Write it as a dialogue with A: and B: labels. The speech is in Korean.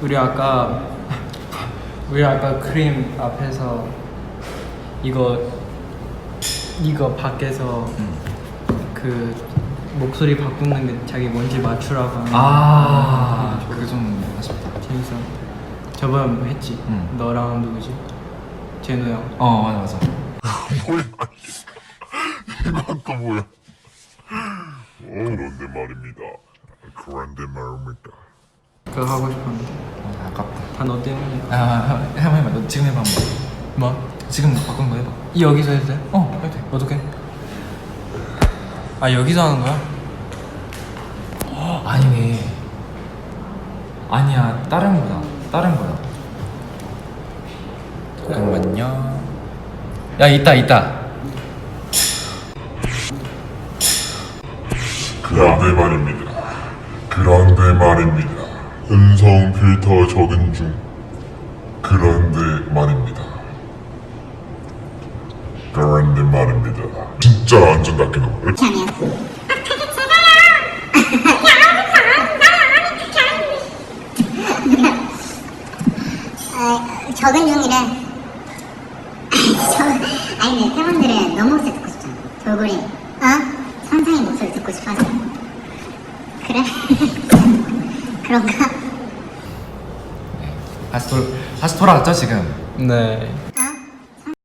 A: 우리 아까 우리 아까 크림 앞에서 이거 이거 밖에서 그 목소리 바꾸는 게 자기 뭔지 맞추라고 하는
B: 아, 거. 그게 좀 아쉽다.
A: 재밌어. 저번에 뭐 했지?
B: 응.
A: 너랑 누구지? 제노 형.
B: 어, 맞아, 맞아.
C: 뭐야? 이거 아까 뭐야? 그런데 말입니다. 그런데 말입니다.
A: 그거 하고 싶었는데.
B: 아, 아깝다.
A: 다 너 때문이야
B: 아 해봐 해봐. 너 지금 해봐 한번.
A: 뭐?
B: 지금 바꾼 거 해봐.
A: 이 여기서 해도 돼?
B: 어 해도 돼.
A: 어떻게? 아 여기서 하는 거야?
B: 어, 아니네 아니야 다른 거다 다른 거야. 잠깐만요. 야 있다 있다
C: 그런데 말입니다. 그런데 말입니다. 음성 필터 적은 중. 그런데 말입니다. 그런데 말입니다. 진짜 완전 낫게 나와
D: 어, 적은 중이래. 저, 아니, 근데 팬분들은 너 목소리 듣고 싶잖아. 돌고래. 어? 선상의 목소리 듣고 싶어 하잖아. 그래? 그런가?
B: 돌 다시 돌아왔죠 지금
A: 네